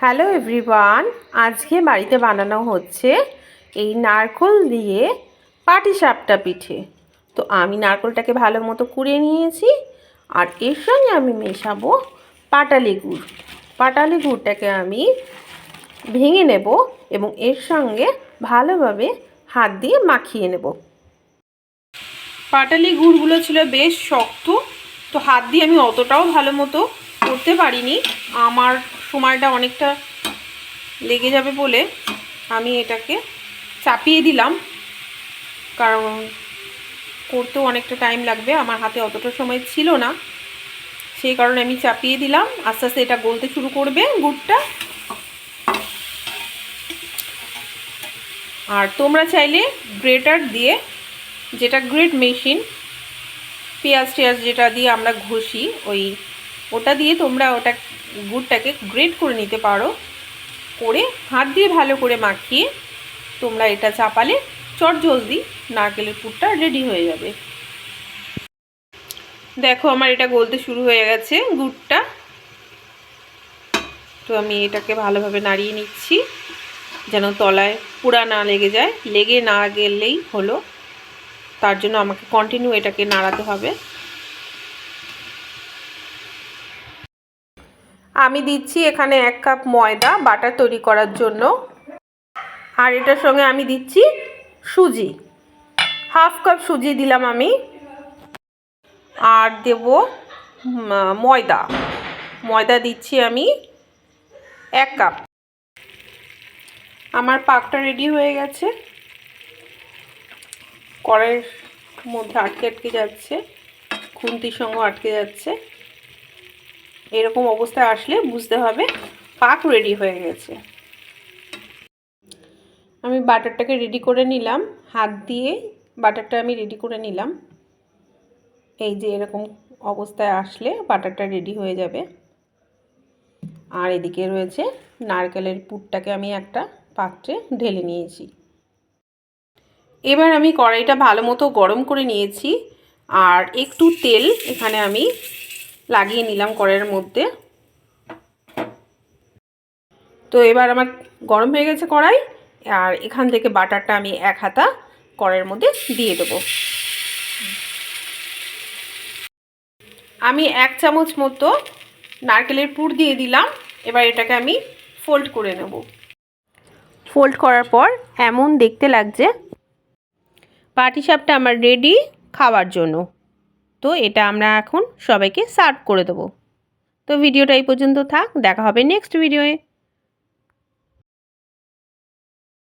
Hello everyone আজকে বাড়িতে বানানো হচ্ছে এই নারকোল দিয়ে পাটিসাপটা পিঠে। তো আমি নারকোলটাকে ভালো মতো কুড়ে নিয়েছি আর এর সঙ্গে আমি মেশাবো পাটালি গুড় পাটালি গুড়টাকে আমি ভেঙে নেব এবং এর সঙ্গে ভালোভাবে হাত দিয়ে মাখিয়ে নেব। পাটালি গুড়গুলো ছিল বেশ শক্ত, তো হাত দিয়ে আমি অতটাও ভালো মতো করতে পারিনি। আমার সময়টা অনেকটা লেগে যাবে বলে আমি এটাকে চাপিয়ে দিলাম। কারণ করতেও অনেকটা টাইম লাগবে, আমার হাতে অতটা সময় ছিল না। সেই কারণে আমি চাপিয়ে দিলাম। আস্তে আস্তে এটা গলতে শুরু করবে গুড়টা। আর তোমরা চাইলে গ্রেটার দিয়ে যেটা গ্রেট মেশিন পেঁয়াজ টেয়াজ যেটা দিয়ে আমরা ঘষি, ওই ওটা দিয়ে তোমরা ওটা গুড়টাকে গ্রেট করে নিতে পারো। করে হাত দিয়ে ভালো করে মাখিয়ে তোমরা এটা চাপালে চট জলদি নারকেলের পুরটা রেডি হয়ে যাবে। দেখো আমার এটা গলতে শুরু হয়ে গেছে গুড়টা। তো আমি এটাকে ভালোভাবে নাড়িয়ে নিচ্ছি যেন তলায় পুরা না লেগে যায়। লেগে না গেলেই হলো। তার জন্য আমাকে কন্টিনিউ এটাকে নাড়াতে হবে। আমি দিচ্ছি এখানে এক কাপ ময়দা বাটার তৈরি করার জন্য। আর এটার সঙ্গে আমি দিচ্ছি সুজি। হাফ কাপ সুজি দিলাম আমি। আর দেব ময়দা। ময়দা দিচ্ছি আমি এক কাপ। আমার পাকটা রেডি হয়ে গেছে। কড়াইয়ের মধ্যে আটকে আটকে যাচ্ছে। খুন্তির সঙ্গে আটকে যাচ্ছে। এরকম অবস্থায় আসলে বুঝতে হবে পাক রেডি হয়ে গেছে। আমি বাটারটাকে রেডি করে নিলাম। হাত দিয়ে বাটারটা আমি রেডি করে নিলাম। এই যে এরকম অবস্থায় আসলে বাটারটা রেডি হয়ে যাবে। আর এদিকে রয়েছে নারকেলের পুরটাকে আমি একটা পাত্রে ঢেলে নিয়েছি। এবার আমি কড়াইটা ভালো মতো গরম করে নিয়েছি। আর একটু তেল এখানে আমি লাগিয়ে নিলাম কড়াইয়ের মধ্যে। তো এবার আমার গরম হয়ে গেছে কড়াই, আর এখান থেকে বাটারটা আমি এক হাতা কড়াইয়ের মধ্যে দিয়ে দেব। আমি এক চামচ মতো নারকেলের পুর দিয়ে দিলাম, এবার এটাকে আমি ফোল্ড করে নেব। ফোল্ড করার পর এমন দেখতে লাগছে পাটিসাপটা আমার রেডি খাওয়ার জন্য। তো এটা আমরা এখন সবাইকে সার্ভ করে দেবো। তো ভিডিওটা এই পর্যন্ত থাক, দেখা হবে নেক্সট ভিডিওয়ে।